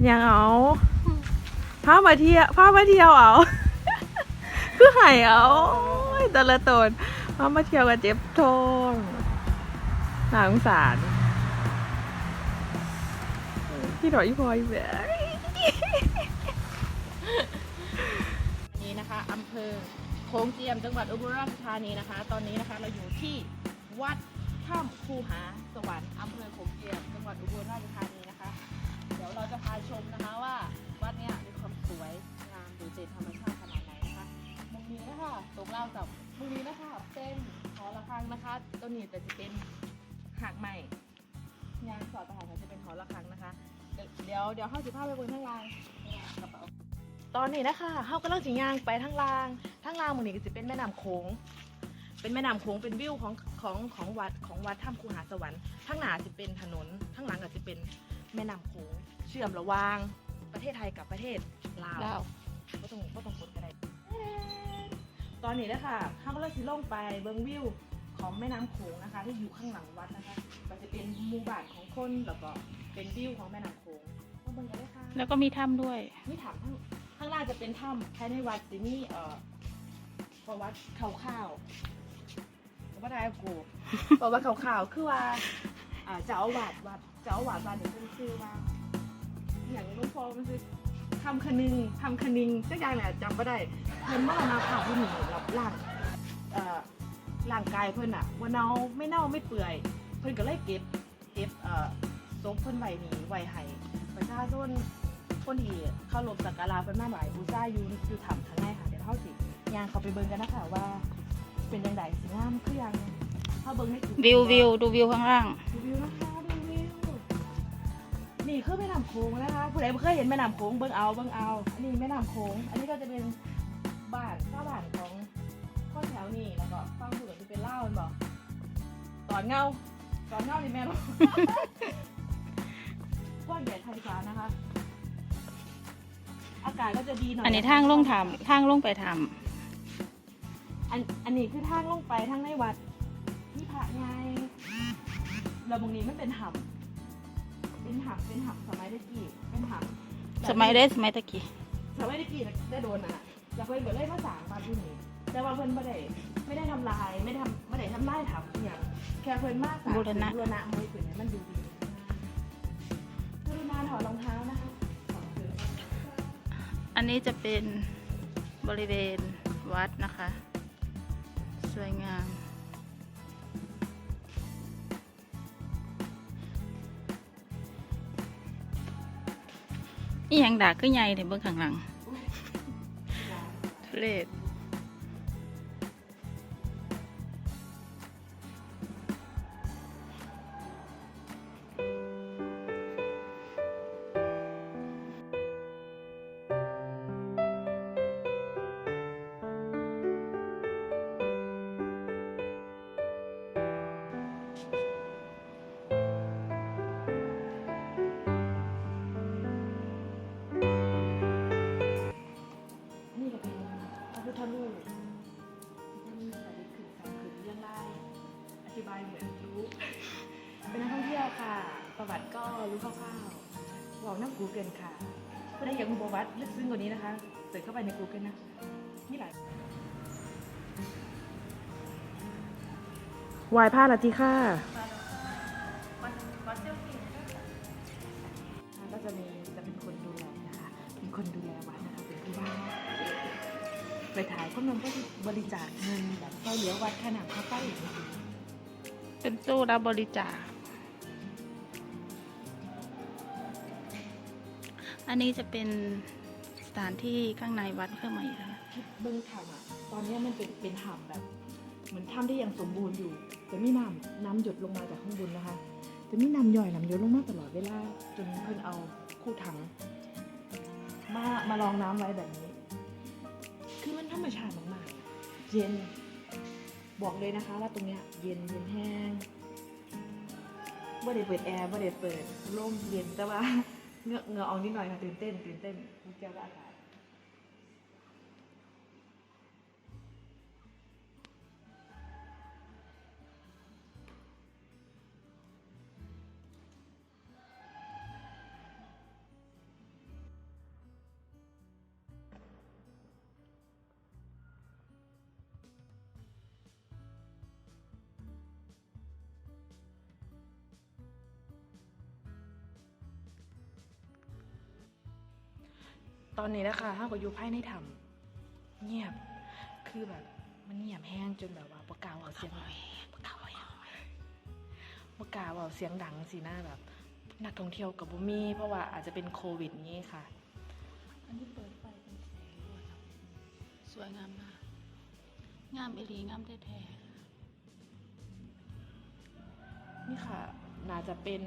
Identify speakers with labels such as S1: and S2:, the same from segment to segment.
S1: เป็นยังเอาพามาเที่ยวพามาเที่ยวเอาคือไห้เอาแต่ละตนพามาเที่ยวกับเจ็บท้องน่าสงสารพี่หน่อยพี่พลอยแบบนี้นะคะอำเภอโขงเจียมจังหวัดอุบลราชธานีนะคะ ตอนนี้นะคะเราอยู่ที่วัดถ้ำคูหาสวรรค์อำเภอโขงเจียมจังหวัดอุบลราชธานี ยวเราจะพาชมนะคะว่าวัดเนี้ยมีความสวยงามดูเด่นธรรมชาติขนาดไหนนะคะมุมนี้นะคะตรงเล่ากับมุมนี้นะคะเป็นหอระฆังนะคะตัวนี้แต่จะเป็นหากใหม่งานสอดประหารจะเป็นหอระฆังนะคะ เดี๋ยวเดี๋ยวเข้าสิบห้าไปบนข้างล่างกระเป๋าตอนนี้นะคะเข้ากำลังสิย่างไปทางล่างทางล่างมันนี้ก็จะเป็นแม่น้ำโขงเป็นแม่น้ำโขงเป็นวิวของของของวัดของวัดถ้ำคูหาสวรรค์ทางหน้าจะเป็นถนนทางหลังก็จะเป็น แม่น้ำโขงเชื่อมระหว่างประเทศไทยกับประเทศลาว
S2: แล้ว
S1: ก็ต้องก็ต้องกดกันได้ตอนนี้นะคะเขากำลังสิลงไปเบิ้งวิวของแม่น้ำโขงนะคะ ที่อยู่ข้างหลังวัดนะคะก็จะเป็นหมู่บ้านของคนแล้วก็เป็นวิวของแม่น้ำโขงมาเบิ้งกันเลยค่ะ
S2: แล้วก็มีถ้ำด้วย
S1: นี่ถามข้างข้างล่างจะเป็นถ้ำภายในวัดสินี่เอ่อประวัติข่าวๆประวัติอะไรกูประวัติข่าวๆคือว่าอ่าเจ้าอาวาสวัด เจ้าอาวาสวัดเนี่ยเป็นชื่อว่าอหย่างหลุงพ่อมันคือทำคนึงทำคนึงสักอย่างแหละจำไม่ได้เพิ่นมามาผ่าผู้หนีรับร่างเอ่อร่างกายเพิ่นอะว่าเน่าไม่เน่าไม่เปื่อย เพิ่นก็เลยเก็บเก็บเอ่อศพเพิ่นไว้นี่ไว้ให้ประชาชนคนที่เข้ารบสักการะเป็นมาหลายบูชาอยู่อยู่ถ้ำข้างในค่ะเดี๋ยวเขาสิย่างเขาไปเบิ่งกันนะคะว่า เป็นยังไงสิงามคือยังเขาเบิ่งในคลิป
S2: วิววิวดูวิวข้างล่าง
S1: ดูวิวนะคะดูวิว นี่คือแม่น้ำโขงนะคะผู้ใดบ่เคยเห็นแม่น้ำโขงเบิ่งเอาเบิ่งเอา อันนี้แม่น้ำโขงอันนี้ก็จะเป็นบ้านชาวบ้านของคนแถวนี้แล้วก็ฟังผู้อื่นที่เป็นเล่าวมันบอกตอนเงาตอนเงานี่แม่รู้กว้างใหญ่ไพศาลนะคะ อากาศก็จะดีหน่อย
S2: อันนี้ทางลงถ้ำทางลงไปถ้
S1: อันอันนี้คือทางลงไปทางในวัดที่พระไงเราบางนี้มันเป็นหำ เป็นหำเป็นหำสมัยตะกี้เป็นหำำ
S2: สมัยเดสมัยตะกี้
S1: สมัยตะกี้น่ะได้โดนอะแล้วเพิ่นก็เลยมาสร้างบ้านที่นี่แต่ว่าเพิ่นไม่ได้ไม่ได้ทำลายไม่ได้ทำไม่ได้ทำลายถามอย่างแค่เพิ่นมาสร้าง
S2: บูรณะ
S1: บูรณะให้เพิ่นให้มันดูดีกรุณาถอดรองเท้านะคะถอดเสื้อ
S2: อันนี้จะเป็นบริเวณวัดนะคะ สวยงาม นี่ยังดากขึ้นใหญ่ในเบื้องข้างหลังทุเรศ
S1: กซึ้งกว่านี้นะคะเสิร์ชเข้าไปใน Google นะนี่หลายวายผ้าละจีค่ะก็จะมีจะเป็นคนดูแลนะคะเป็นคนดูแลวัดนะคะเป็นผู้บ้านไปถ่ายข้อมูลก็คือบริจาคเงินแบบช่วยเหลือวัดขนาดเขาใต้อีกนะคะ
S2: เป็นตู้รับบริจาค อันนี้จะเป็นส ถานที่ข้างในวัดเข้ามาอีกแล้ว
S1: เบิ้องถ้ำอะตอนนี้มันเป็นเป็นถ้ำแบบเหมือนถ้ำที่ยังสมบูรณ์อยู่จะมีน้ำน้ำหยดลงมาจากข้างบนนะคะจะมีน้ำย่อยน้ำหยดลงมาตลอดเวลาจนเพิ่นเอาคู่ถังมามาลองน้ำไว้แบบนี้ คือมันธรรมชาติมากๆ เย็นบอกเลยนะคะว่าตรงเนี้ยเย็นเย็นแห้งบ่ได้เปิดแอร์บ่ได้เปิดร่มเย็นแต่ว่า เงือกเงือออกนิดหน่อยค่ะตื่นเต้นตื่นเต้นเกี่ยวกับอากาศ ตอนนี้นะคะห้าก็อยู่ภายในถ้ำเงียบ คือแบบมันเงียบแห้งจนแบบว่าปากกล้าเอาเสียงปากกล้าเอาปากกล้าเอาเสียงดังสิหน้าแบบ นักท่องเที่ยวกับบุมีเพราะว่าอาจจะเป็นโควิดนี้ค่ะ
S2: อันนี้เปิดไฟเป็นแสงด้วยครับสวยงามมาก งามเอหลีงามแท้
S1: นี่ค่ะ น่าจะเป็น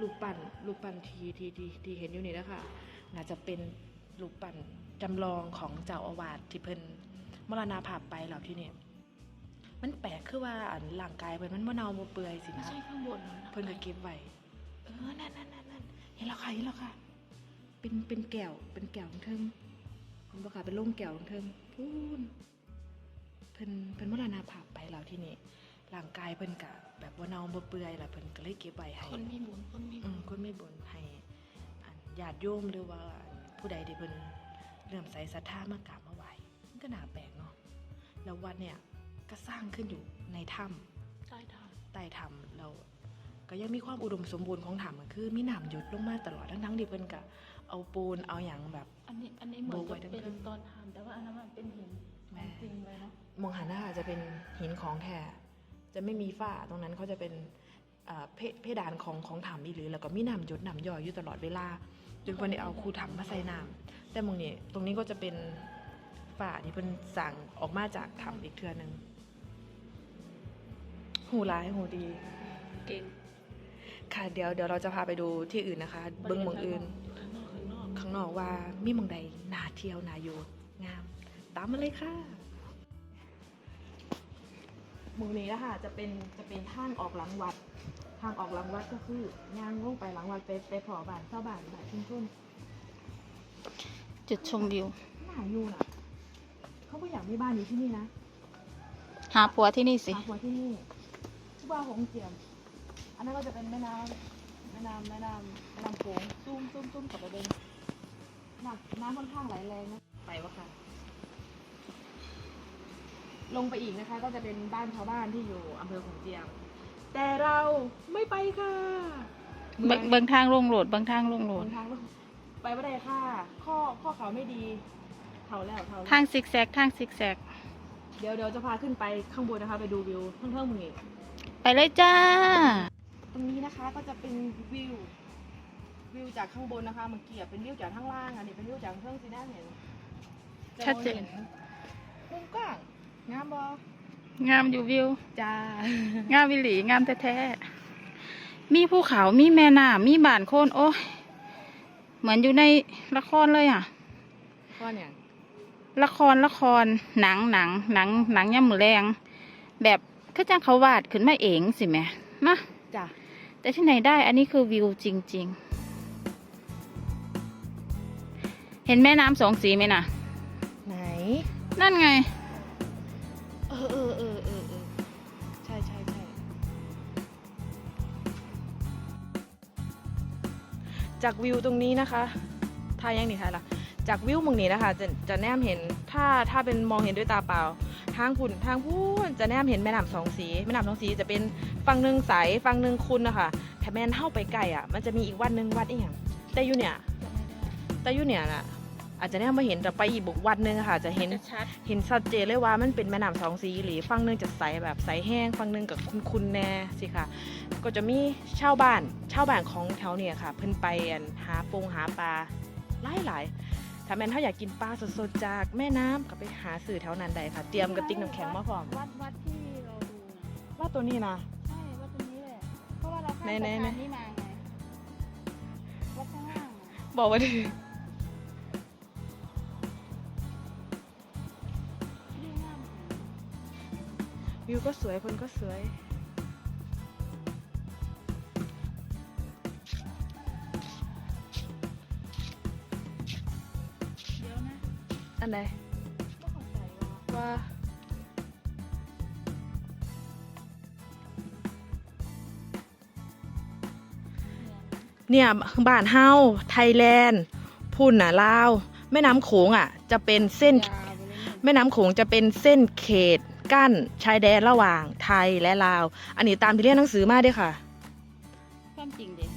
S1: รูปปั้นรูปปั้นทีที่ที่ที่เห็นอยู่นี่นะคะ น่าจะเป็นรูปปั้นจำลองของเจ้าอาวาสที่เพิ่นมรณภาพไปแล้วที่นี่มันแปลกคือว่าอันร่างกายเพิ่นมันบ่เน่าบ่เปื่อยสิ
S2: ๆไม่
S1: นะ
S2: ใช่ข้างบนนะ
S1: เพิ่นก็เก็บไว้เออนั่นนั่นนั่นนั่นเห็นแล้วค่ะเห็นแล้วค่ะ เป็นเป็นแก้วเป็นแก้วของเทิงเห็นบ่ค่ะเป็นโล่งแก้วของเทิงพูนเพิ่นเพิ่นมรณภาพไปแล้วที่นี่ร่างกายเพิ่นก็แบบบ่เน่าบ่เปื่อยแล้วเพิ่นก็เลยเก็บไว้ให้
S2: คนมีบุญคนมี
S1: อื
S2: บุ
S1: ม
S2: ญ
S1: คนไม่บุญให้อัน ญาติโยมหรือว่าผู้ใดที่เพิ่นเริ่อมใส่ศรัทธามากราบมาไหว้มันก็น่าแปลกเนาะแล้ววัดเนี่ยก็สร้างขึ้นอยู่ในถ้ำ
S2: ใต้ทาง
S1: ใต้ถ้ำเราก็ยังมีความอุดมสมบูรณ์ของถ้ำก็คือมีน้ำหยดลงมาตลอดทั้งๆที่เพิ่นก็เอาปูนเอาอย่างแบบ
S2: อันนี้อันนี้เหมือน
S1: โบกไว้
S2: จะ
S1: ทั้ง
S2: เป็น
S1: คืน
S2: ตอนทำแต่ว่าอันนั้นมันเป็นหิน
S1: แม่
S2: จริงเลยเนาะ
S1: มองหันหน้าจะเป็นหินของแท้จะไม่มีฝ้าตรงนั้นเขาจะเป็นอ่า เพเพดานของของถ้ำอีหรือแล้วก็มีน้ำหยดน้ำย่อยอยู่ตลอดเวลาจนเพิ่นได้เอาคูถังมาใส่น้ำแต่หมองนี้ตรงนี้ก็จะเป็นฝ้าที่เพิ่นสั่งออกมาจากถ้ำอีกเทื่อหนึงหูร้ายหูดี
S2: เก่ง
S1: ค่ะเดี๋ยวเดี๋ยวเราจะพาไปดูที่อื่นนะคะ เบิ้งหมองอื่น
S2: ข้างนอกข้างนอก
S1: ข้างนอกว่ามีหมองใดน่าเที่ยวน่าอยู่งาม ตามมาเลยค่ะ หมองนี้นะคะจะเป็นจะเป็นทางออกหลังวัด ทางออกหลังวัดก็คือย่างลงไปหลังวัดไปไปผอบ้านเจ้าบ้านบ้านชุมชน
S2: จุดชมวิว
S1: หนาอยู่น่ะ เขาก็อยากมีบ้านอยู่ที่นี่นะ
S2: หาผัวที่นี่สิ
S1: หาผัวที่นี่ชื่อว่าหงเจียม อันนั้นก็จะเป็นแม่น้ำแม่น้ำแม่น้ำแม่น้ำโขงซุ่มซุ่มซุ่มกับไปเป็นน้ำน้ำค่อนข้างไหลแรงนะไปวะค่ะ ลงไปอีกนะคะ ก็จะเป็นบ้านชาวบ้านที่อยู่อำเภอหงเจียม แต่เราไม่ไปค่ะ
S2: เบิ่งเบิ่งทางลงโหลดเบิ่งทางลงโหล
S1: ห
S2: ด
S1: นทางลงไปไม่ได้ค่ะ ข้อข้อเขาไม่ดีเท่าแล้วเท่าแล้ว
S2: ทางซิกแซกทางซิกแซก
S1: เดี๋ยวเดี๋ยวจะพาขึ้นไปข้างบนนะคะ ไปดูวิวเท่งๆมึงนี่
S2: ไปเลยจ้า
S1: ตรงนี้นะคะก็จะเป็นวิว วิวจากข้างบนนะคะเมื่อกี้อะเป็นวิวจากข้างล่างอันนี้เป็นวิวจากเครื่องซีน่าเห็น
S2: ชัดเจน
S1: มุมกว้าง งามบองา
S2: มอยู่วิว
S1: จ้า
S2: งามวิหลีงามแท้ๆ มีภูเขามีแม่น้ำมีบ้านโคนโอ้ยเหมือนอยู่ในละครเลยอะ
S1: ก็เนี่ย
S2: ละครละครหนังหนังหนังหนังย่ำมือแรง แบบคือจังเขาวาดขึ้นมาเองสิแหม่นะ
S1: จ้ะ
S2: แต่ที่ไหนได้อันนี้คือวิวจริง ๆ เห็นแม่น้ำสองสีไหมน่ะ
S1: ไหน
S2: นั่นไง
S1: เอเออเออเออเออใช่ใช่ใช่จากวิวตรงนี้นะคะทายังนี่คะล่ะจากวิวมึงนี้นะคะจะจะแนมเห็นถ้าถ้าเป็นมองเห็นด้วยตาเปล่า ทางพุ่นทางพูนจะแนมเห็นแม่น้ำสองสีแม่น้ำสองสีจะเป็นฝั่งหนึ่งใสฝั่งหนึ่งคุณนะคะถ้าแม่นเข้าไปไกลอะ มันจะมีอีกวัดหนึ่งวัดอีกอย่างแต่อยู่เนี่ย แต่อยู่เนี่ยน่ะ อาจจะแนมมาเห็นแต่ไปอีกบุกวัดหนึ่งอะค่ะ จะเห็น
S2: จะชัด
S1: เห็นชัดเจนเลยว่ามันเป็นแม่น้ำสองสีหรือฝั่งหนึงจะใสแบบใสแห้งฝั่งหนึงกับคุณๆแน่สิค่ะ ก็จะมีชาวบ้านชาวบ้านของแถวเนี่ยค่ะ เพิ่นไปอันหาปงหาปลาหลายหลายๆถ้าแม่นถ้าอยากกินปลาสดๆจากแม่น้ำก็ไปหาสื่อแถวนั้นได้ค่ะ เตรียมกระติกน้ำแข็งมาพร้อม
S2: วัดวัดที่เราดูนะ
S1: ว่าตัวนี้นะ
S2: ใช่วัดตรงนี้แหละเพราะว่าเราข้าม
S1: ไหน
S2: สะ
S1: ไหน
S2: พาน
S1: ไหน
S2: นี้มาไงวัดข้างล่างอะ
S1: บอกว่าดี
S2: ดี
S1: วิวก็สวยคนก็สวย
S2: เดี๋ยวนะ
S1: อันใด
S2: ก็เข้าใจว่า
S1: ว่าเนี่ยบ้านเฮาไทยแลนด์พุ่นน่ะลาว แม่น้ำโขงอะ จะเป็นเส้น
S2: ยาวไปเลยเนี่ย
S1: แม่น้ำโขงจะเป็นเส้นเขต กั้นชายแดนระหว่างไทยและลาว อันนี้ตามที่เรียนหนังสือมาเด้วยค่ะ
S2: ความจริงเด็
S1: อ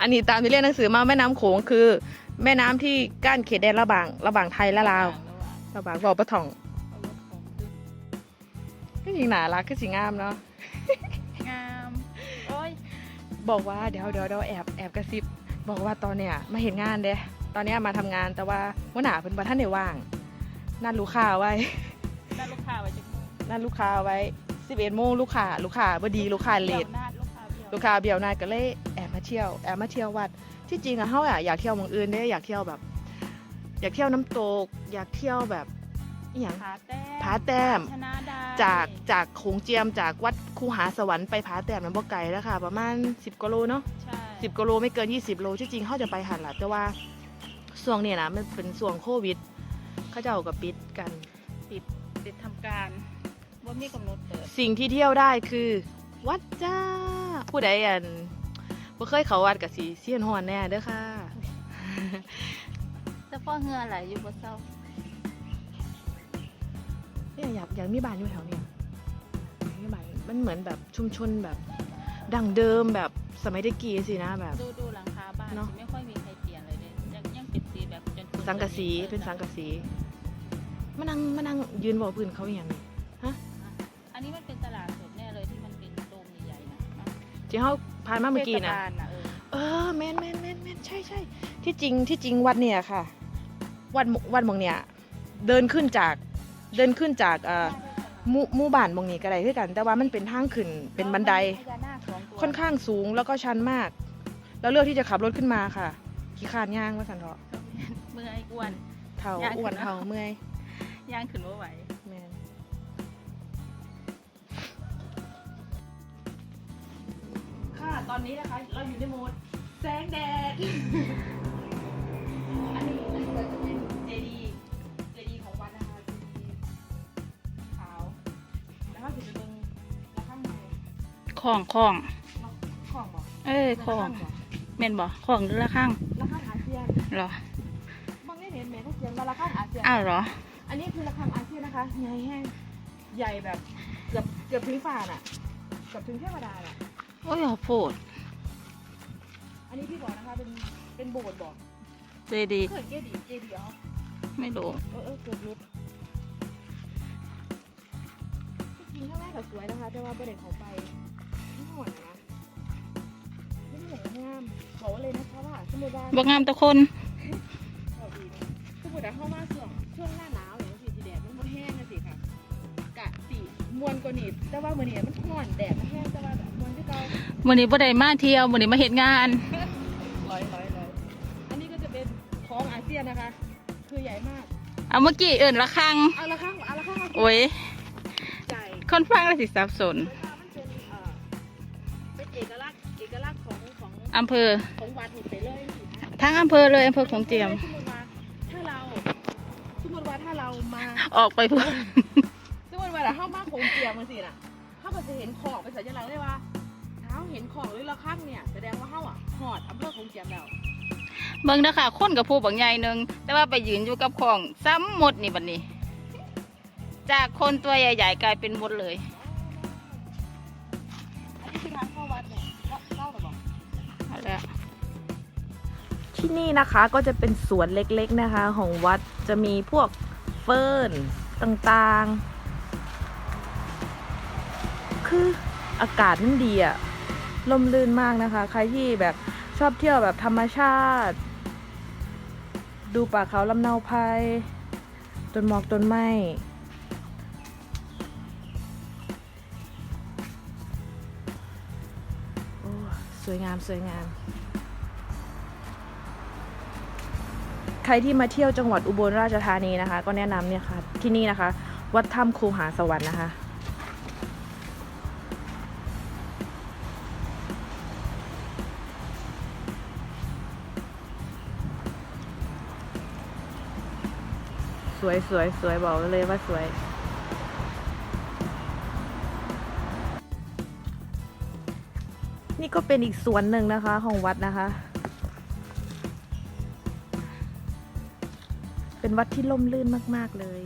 S1: อันนี้ตามที่เรียนหนังสือมาแม่น้ำโขงคือ แม่น้ำที่กั้นเขตแดนระหว่างระหว่างไทยและลาว ระหว่างบอกปะถ่องก็ยิงหนารักก็สิงามเนาะ
S2: งาม โอ้ย
S1: บอกว่าเดี๋ยวเดี๋ยวเดี๋ยวแอบแอบกระซิบ บอกว่าตอนเนี้ยมาเห็นงานเด้ตอนเนี้ยมาทำงานแต่ว่าวันหนาเป็นบัท่านในว่าง นัดลูกค้าไว้
S2: ได้ลูกค้าไว้จัง
S1: นัดลูกค้าไว้11โมงลูกค้าลูกค้าบดีลูกค้าเลท
S2: หน้าลูกค้าเดียว
S1: ลูกค้าเบียวนายก็เลยแอบมาเที่ยวแอบมาเที่ยววัด ที่จริงอะเฮาอะอยากเที่ยวเมืองอื่นเด้อยากเที่ยวแบบ อยากเที่ยวน้ำตก อยากเที่ยวแบบอหย่าง
S2: ผาแต้ม
S1: ผาแต้ม
S2: ชนะได้
S1: จากจากโขงเจียมจากวัดคูหาสวรรค์ไปผาแต้มมันบ่ไกลแล้วค่ะ ประมาณ 10กิโลเนาะ
S2: ใช่
S1: 10กิโลไม่เกิน 20โลที่จริงเขาจะไปหันละแต่ว่าช่วงเนี้ยนะมันเป็นช่วงโควิด เขาเจ้าก็ปิดกัน
S2: ปิดปิดทำการว่ามีกำหนดเปิด
S1: สิ่งที่เที่ยวได้คือ วัดจ้า ผู้ใดอันบ่เคยเขาวัดกับสีเสียนฮอนแน่เด้อค่ะ
S2: แต่พ่อเหงือไหลอยู่บนเศร้า
S1: เนี่ยอยากอยากมีบ้านอยู่แถวเนี้ยอยากมีบ้านมันเหมือนแบบชุมชนแบบดังเดิมแบบสมัยตะกี้สินะแบบ
S2: ดูดูหลังคาบ้าน
S1: เนอะ
S2: สิไม่ค่อยมีใครเปลี่ยนเลยเนี่ยยังยังเป็นสีแบบจนๆ
S1: สังกะสีเป็นสังกะสี มานั่งมานั่งยืนบอกพื้นเขาอย่างนี้
S2: อันนี้มันเป็นตลาดสดแน่เลยที่มันเป็นโดมใหญ่ๆนะ
S1: ที่เขาผ่านมาเมื่อกี้นะ
S2: ทศบาลเออ
S1: เออแมนแมนแมนแมนใช่ใช่ที่จริงที่จริงวัดเนี่ยค่ะ วัดหมู่วัดหมองเนี่ย เดินขึ้นจากเดินขึ้นจากเอ่อหมู่หมู่บ้านหมองนี้ก็ได้คือกัน แต่ว่ามันเป็นทางขึ้นเป็นบันได
S2: พญานาคสองตัว
S1: ค่อนข้างสูงแล้วก็ชันมาก แล้วเลือกที่จะขับรถขึ้นมาค่ะ ขี้ขานย่างว่าสันเถาะ
S2: เมื่อยอ้วน
S1: เท่า
S2: ย่างขึ้น
S1: อ้วนเท่าเมื่อย
S2: ย่างขึ้นว่าไหว
S1: แมนค่ะ ตอนนี้นะคะ เราอยู่ในโหมดแสงแดดอันนี้อันนี้ก็จะเป็นเจดีเจดีของวัดนะคะเจดีขาว แล้วก็จะเป็นระฆังใน
S2: ของของ
S1: ของบอก
S2: เอ้ยของเม่นบ่ของหรือละข้าง
S1: ระฆังอาเซียน
S2: เหรอบา
S1: งได้เห็นไหมเขาเขียนว่าระฆังอาเซียน
S2: อ้าวเหรอ
S1: อันนี้คือระฆังอาเซียนนะคะใหญ่แห้งใหญ่แบบเกือบเกือบถึงฟ้าน่ะเกือบถึงเทวดาน่ะ
S2: โอ้ยโพด
S1: อันนี้พี่บอกนะคะเป็นเป็นโบสถ์บอก
S2: เจดี
S1: เคยเจดีย์เจดีย์เหรอ
S2: ไม่รู้
S1: เออเออเกือบรุดจริงๆข้างแรกก็สวยนะคะ แต่ว่าประเด็นของไปไม่หมดนะไม่หมดงามบอกไว้เลยนะคะว่าสมมติว่า
S2: บ่งามแตะคน
S1: เอาดีนะสมมติว่าเข้ามาช่วงช่ มวนกว่านี้แต่ว่ามื้อนี้มันร้อนแดดมันแห้งแต่ว่าแบบมวนที่เก่า
S2: มื้อนี้บ่ได้มาเที่ยวมื้อนี้มาเฮ็ดงาน
S1: ร้อยร้อยร้อยอันนี้ก็จะเป็นของอาเซียนนะคะ คือใหญ่มาก
S2: เอาเมื่อกี้เอิ้นละข้าง
S1: เอาละข้างเอาละข้าง
S2: โอ้ย
S1: ใหญ่
S2: คนฟังแล้วสิสับสน
S1: แล้วก็มันเป็นเอ่อเป็นเอกลักษณ์เอกลักษณ์ของของ
S2: อำเภอ
S1: ของวัดนี่ไปเลยสินะ
S2: ทั้งอำเภอเลยอำเภอของเจียม
S1: สมมติว่าถ้าเราสมมติว่าถ้าเรามา
S2: ออกไปพุ่น
S1: สมมติว่าเรา เข้ามาโขงเจียมมันสิน่ะเขาก็จะเห็นของเป็นสัญลักษณ์เลยว่าเท้าเห็นของหรือละข้างเนี่ยแสดงว่าเขาอะหอดอำเภอโขงเจียมแล้ว
S2: เบิ่งเด้อค่ะคนกับผู้บางใหญ่หนึงแต่ว่าไปยืนอยู่กับของซ้ำหมดนี่บัดนี้ จากคนตัวใหญ่ๆกลายเป็นมดเลย
S1: อันนี้คือทางเข้าวัดเนี่ยว่าเล่าหรือเปล่า
S2: เอาละ
S1: ที่นี่นะคะก็จะเป็นสวนเล็กๆนะคะ ของวัดจะมีพวกเฟิร์นต่างๆ คืออากาศมันดีอะลมลื่นมากนะคะ ใครที่แบบชอบเที่ยวแบบธรรมชาติ ดูป่าเขาลำเนาไพรต้นหมอกต้นไม้โอ้สวยงามสวยงาม ใครที่มาเที่ยวจังหวัดอุบลราชธานีนะคะ ก็แนะนำเนี่ยค่ะที่นี่นะคะ วัดถ้ำคูหาสวรรค์นะคะ สวยสวยสวยบอกเลยว่าสวย นี่ก็เป็นอีกสวนหนึ่งนะคะของวัดนะคะ เป็นวัดที่ล่มลื่นมาก ๆ เลย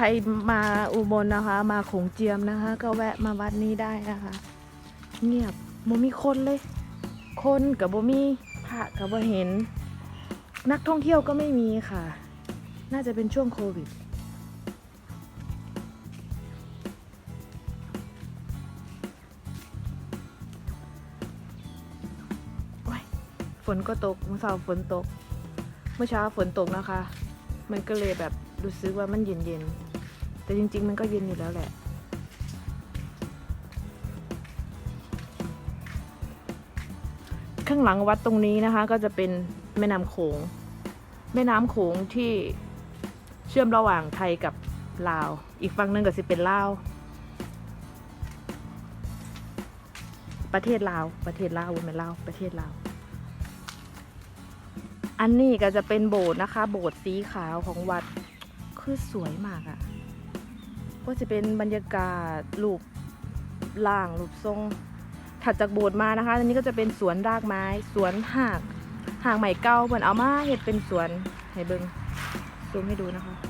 S1: ใครมาอุบลนะคะ มาขงเจียมนะคะ ก็แวะมาวัดนี้ได้นะคะ เงียบบ่มีคนเลย คนกับบ่มีพระกับบ่เห็น นักท่องเที่ยวก็ไม่มีค่ะ น่าจะเป็นช่วงโควิดฝนก็ตกเมื่อเช้าฝนตก เมื่อเช้าฝนตกนะคะ มันก็เลยแบบรู้สึกว่ามันเย็นๆ แต่จริง ๆ มันก็เย็นอยู่แล้วแหละ ข้างหลังวัดตรงนี้นะคะ ก็จะเป็นแม่น้ำโขง แม่น้ำโขงที่เชื่อมระหว่างไทยกับลาว อีกฝั่งหนึงก็สิเป็นลาว ประเทศลาว ประเทศลาวบ่แม่นลาว ประเทศลาว อันนี้ก็จะเป็นโบสถ์นะคะ โบสถ์สีขาวของวัด คือสวยมากอะ่ะ ก็จะเป็นบรรยากาศรูปล่างรูปทรง ถัดจากโบสถ์มานะคะอันนี้ก็จะเป็นสวนรากไม้ สวนหากหากใหม่เก่าเหมือนเอามาเห็ดเป็นสวนให้เบิงซูมให้ดูนะคะ